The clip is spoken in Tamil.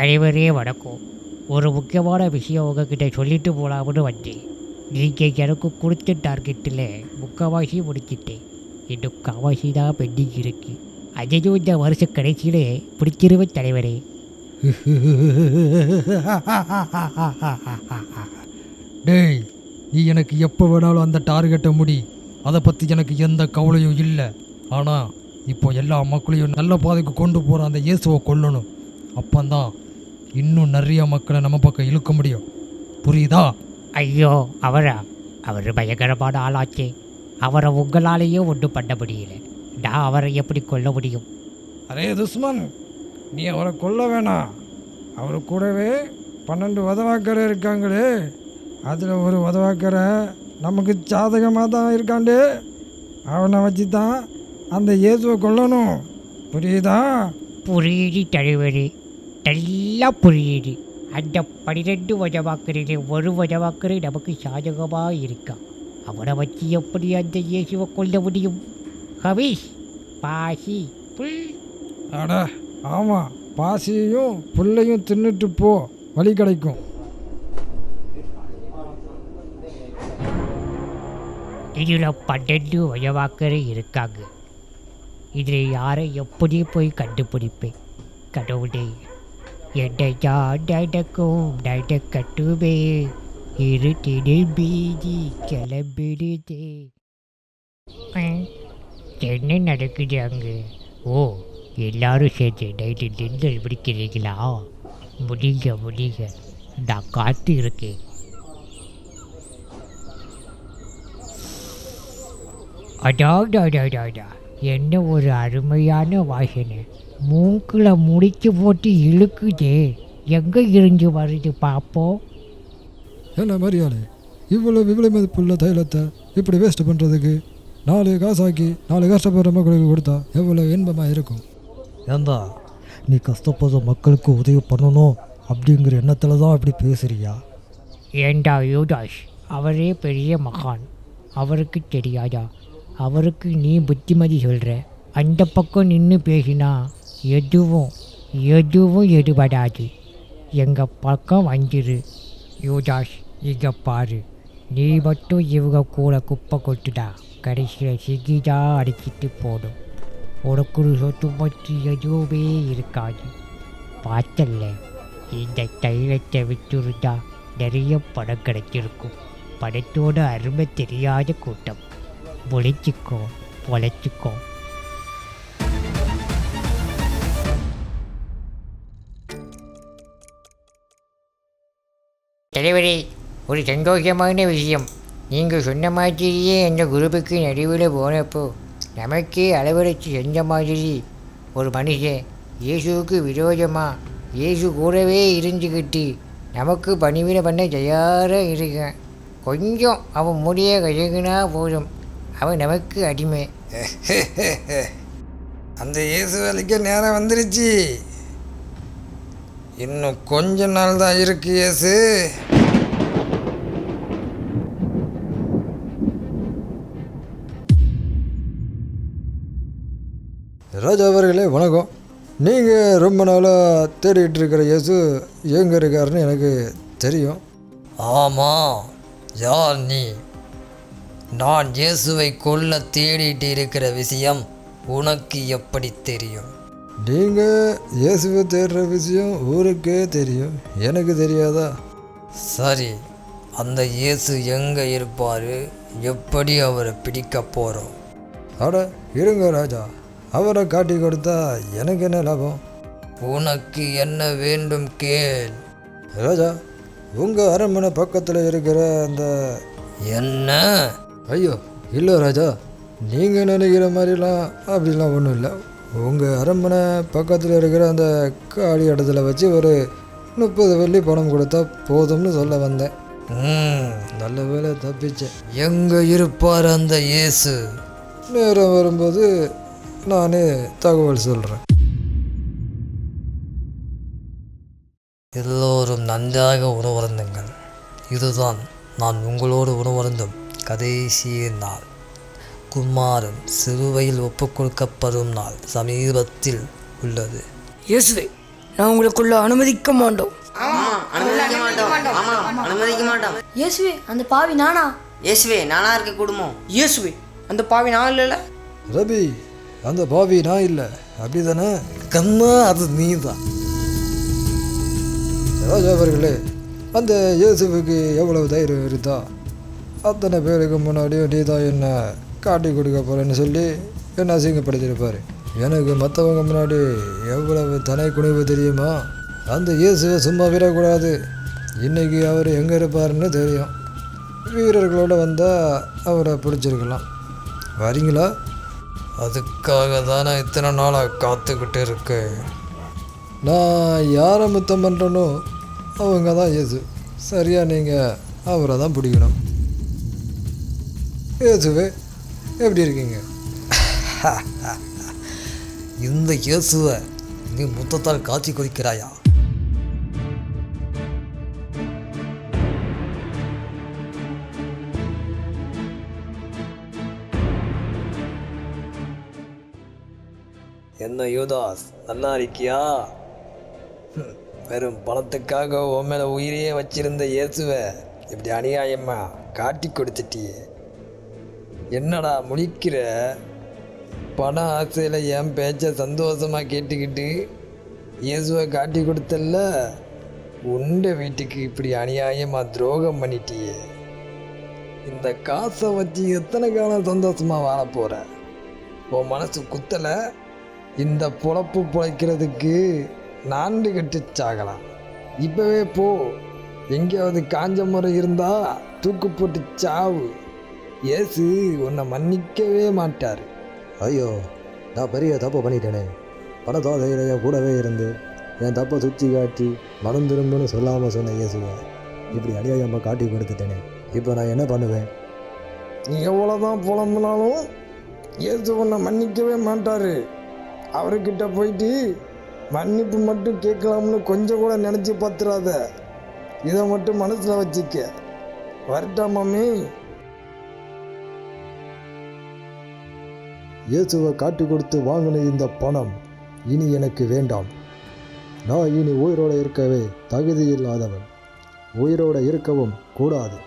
தலைவரே வணக்கம். ஒரு முக்கியமான விஷயம் உங்ககிட்ட சொல்லிட்டு போகலாம்னு வந்தேன். நீங்கள் எனக்கு கொடுத்த டார்கெட்டில் முக்கால்வாசி முடிச்சிட்டேன். இன்னும் காவாசி தான் பெண்டிங் இருக்கு. அதையும் இந்த வருஷ கடைசியில் பிடிச்சிருவேன் தலைவரே. டேய் நீ எனக்கு எப்போ வேணாலும் அந்த டார்கெட்டை முடி. அதை பற்றி எனக்கு எந்த கவலையும் இல்லை. ஆனால் இப்போ எல்லா மக்களையும் நல்ல பாதைக்கு கொண்டு போகிற அந்த இயேசுவை கொல்லணும். அப்போந்தான் இன்னும் நிறைய மக்களை நம்ம பக்கம் இழுக்க முடியும். புரியுதா? ஐயோ அவரா? அவர் பயங்கரமான ஆளாச்சே. அவரை உங்களாலேயும் ஒன்றும் பண்ண முடியல. நான் அவரை எப்படி கொல்ல முடியும்? அரே துஸ்மன் நீ அவரை கொல்ல வேணாம். அவர் கூடவே பன்னெண்டு உதவாக்கரை இருக்காங்களே. அதில் ஒரு உதவாக்கரை நமக்கு சாதகமாக தான் இருக்காண்டு. அவனை வச்சு தான் அந்த இயேசுவை கொல்லணும். புரியுதா? புரியுது தலைவரே. நல்லா புரியுது. அந்த பனிரெண்டு வஜவாக்கரிலே ஒரு வஜவாக்கரை நமக்கு சாதகமாக இருக்கான் அவனை வச்சு எப்படி அந்த இயேசுவை கொல்ல முடியும்? ஹபீஷ் பாசி புல். அட ஆமாம் பாசியையும் புல்லையும் தின்னுட்டு போ வழி கிடைக்கும். இதில் பன்னெண்டு வயவாக்கரை இருக்காங்க. இதில் யாரை எப்படி போய் கண்டுபிடிப்பேன்? கடவுளே. என்னை நான் நடக்கும் நடக்கட்டுமே இரு பீதி கிளம்பிடுதே என்ன நடக்குது அங்கே? ஓ எல்லாரும் சேர்ந்து நைட்டு நின்று பிடிக்கிறீங்களா முடிங்க முடிங்க. நான் காத்து இருக்கேன். அடாடாடாடாடா என்ன ஒரு அருமையான வாசனை. மூக்கில் முடிச்சு போட்டு இழுக்குதே. எங்கே இருந்து வருது பார்ப்போம் என்ன மரியாதை இவ்வளோ விலை மதிப்புள்ள தைலத்தை இப்படி வேஸ்ட் பண்ணுறதுக்கு நாலு காசாக்கி நாலு கஷ்டப்படுற மக்களுக்கு கொடுத்தா எவ்வளோ இன்பமாக இருக்கும்? ஏந்தா நீ கஷ்டப்படுற மக்களுக்கு உதவி பண்ணணும் அப்படிங்கிற எண்ணத்தில் தான் இப்படி பேசுறியா? ஏண்டா யூதாஸ் அவரே பெரிய மகான். அவருக்கு தெரியாதா? அவருக்கு நீ புத்திமதி சொல்கிற அந்த பக்கம் நின்று பேசினா எதுவும் எதுவும் எடுபடாது. எங்கள் பக்கம் வந்துரு யூதாஷ் இங்கே பாரு. நீ மட்டும் இவங்க கூட குப்பை கொட்டுடா. கடைசியில் சிகிதா அடிச்சிட்டு போடும். உனக்கு ஒரு சொத்து பற்றி எதுவுமே இருக்காது. பார்த்தல்ல இந்த தைலத்தை விட்டுருந்தா நிறைய படம் கிடைச்சிருக்கும். படத்தோட அருமை தெரியாத கூட்டம். பொழைச்சிக்கோ பொழைச்சிக்கோ தலைவரே ஒரு சந்தோஷமான விஷயம் நீங்கள் சொன்ன மாதிரியே எங்கள் குரூப்புக்கு நடுவில் போனப்போ நமக்கே அளவரைச்சு செஞ்ச மாதிரி ஒரு மனுஷன் இயேசுவுக்கு விரோதமாக இயேசு கூடவே இருந்துக்கிட்டு நமக்கு பணிவிட பண்ண தயாராக இருக்கேன் கொஞ்சம் அவன் முடிய கழுகுனா போதும் அவன் நமக்கு அடிமை. அந்த இயேசு வேலைக்கு நேரம் வந்துருச்சு. இன்னும் கொஞ்ச நாள் தான் இருக்கு இயேசு. ராஜா அவர்களே வணக்கம். நீங்கள் ரொம்ப நாளாக தேடிட்டு இருக்கிற இயேசு எங்கே இருக்காருன்னு எனக்கு தெரியும். ஆமாம் யார் நீ? நான் இயேசுவை கொல்ல தேடிட்டு இருக்கிற விஷயம் உனக்கு எப்படி தெரியும்? நீங்கள் இயேசுவை தேடுற விஷயம் ஊருக்கே தெரியும். எனக்கு தெரியாதா? சரி அந்த இயேசு எங்கே இருப்பார்? எப்படி அவரை பிடிக்க போகிறோம் அட இருங்க ராஜா. அவரை காட்டி கொடுத்தா எனக்கு என்ன லாபம்? உனக்கு என்ன வேண்டும் கேள். ராஜா உங்கள் அரண்மனை பக்கத்தில் இருக்கிற அந்த என்ன? ஐயோ இல்லை ராஜா நீங்கள் நினைக்கிற மாதிரிலாம் அப்படிலாம் ஒன்றும் இல்லை. உங்கள் அரண்மனை பக்கத்தில் இருக்கிற அந்த காலி இடத்துல வச்சு ஒரு முப்பது வெள்ளி பணம் கொடுத்தா போதும்னு சொல்ல வந்தேன். நல்ல வேலை தப்பிச்சேன். எங்கே இருப்பார் அந்த இயேசு? நேரம் வரும்போது நானே தகவல் சொல்கிறேன் எல்லோரும் நன்றாக உணவருந்துங்கள். இதுதான் நான் உங்களோடு உணவருந்தும் கடைசி நாள் குமாரன் சிலுவையில் ஒப்புக் கொடுக்கப்படும் நாள் சமீபத்தில் உள்ளது. இயேசுவே நான் உங்களுக்குள்ள அனுமதிக்க மாட்டோம். அனுமதிக்க மாட்டோம். ஆமாம் அனுமதிக்க மாட்டோம். இயேசுவே அந்த பாவி நானா? இயேசுவே நானா இருக்க குடும்பம் இயேசுவே அந்த பாவி நான் இல்லைல்ல? ரபி அந்த பாவி நான் இல்லை. அப்படி தானே கம்மா அது நீதான். ராஜா அவர்களே அந்த இயேசுவுக்கு எவ்வளவு தைரியம் இருந்தா? அத்தனை பேருக்கு முன்னாடியும் நீ தான் என்ன காட்டி கொடுக்க போகிறேன்னு சொல்லி என்ன அசிங்கப்படுத்திருப்பார் எனக்கு மற்றவங்க முன்னாடி எவ்வளவு தனை குனிவு தெரியுமா? அந்த இயேசுவை சும்மா விடக்கூடாது. இன்றைக்கி அவர் எங்கே இருப்பாருன்னு தெரியும். வீரர்களோட வந்தால் அவரை பிடிச்சிருக்கலாம். வரீங்களா? அதுக்காக தானே இத்தனை நாளாக காத்துக்கிட்டு இருக்கேன். நான் யாரை முத்தம் பண்ணுறனோ அவங்க தான் இயேசு. சரியாக நீங்கள் அவரை தான் பிடிக்கணும். இயேசுவே எப்படி இருக்கீங்க? இந்த இயேசுவை நீ முத்தத்தால் காட்சி கொதிக்கிறாயா என்ன யூதாஸ் நல்லா இருக்கியா? வெறும் பணத்துக்காக உன் மேலே உயிரையே வச்சிருந்த இயேசுவை இப்படி அநியாயமா காட்டி கொடுத்துட்டியே. என்னடா முழிக்கிற? பண ஆசையில் என் பேச்சை சந்தோஷமாக கேட்டுக்கிட்டு இயேசுவை காட்டி கொடுத்தல்ல? உண்ட வீட்டுக்கு இப்படி அநியாயமாக துரோகம் பண்ணிட்டியே. இந்த காசை வச்சு எத்தனை காலம் சந்தோஷமாக வாழ போகிற உன் மனசு குத்தலை? இந்த பொழப்பு பிழைக்கிறதுக்கு நான்கு கட்டு சாகலாம் இப்போவே போ. எங்கேயாவது காஞ்ச முறை இருந்தால் தூக்கு போட்டு சாவு. இயேசு உன்னை மன்னிக்கவே மாட்டார். ஐயோ நான் பெரிய தப்பு பண்ணிட்டேனே. பணத்தோதையில் என் கூடவே இருந்து என் தப்பை சுற்றி காட்டி மனம் திரும்புன்னு சொல்லாமல் சொன்ன இயேசுவை இப்படி அநியாயமாக காட்டி கொடுத்துட்டேனே. இப்போ நான் என்ன பண்ணுவேன்? நீ எவ்வளோதான் புலம்புனாலும் இயேசு உன்னை மன்னிக்கவே மாட்டார். அவர்கிட்ட போயிட்டு மன்னிப்பு மட்டும் கேட்கலாம்னு கொஞ்சம் கூட நினச்சி பார்த்துறாத. இதை மட்டும் மனசில் வச்சுக்க. வரட்டா மம்மி இயேசுவை காட்டி கொடுத்து வாங்கின இந்த பணம் இனி எனக்கு வேண்டாம். நான் இனி உயிரோடு இருக்கவே தகுதி இல்லாதவன் உயிரோடு இருக்கவும் கூடாது.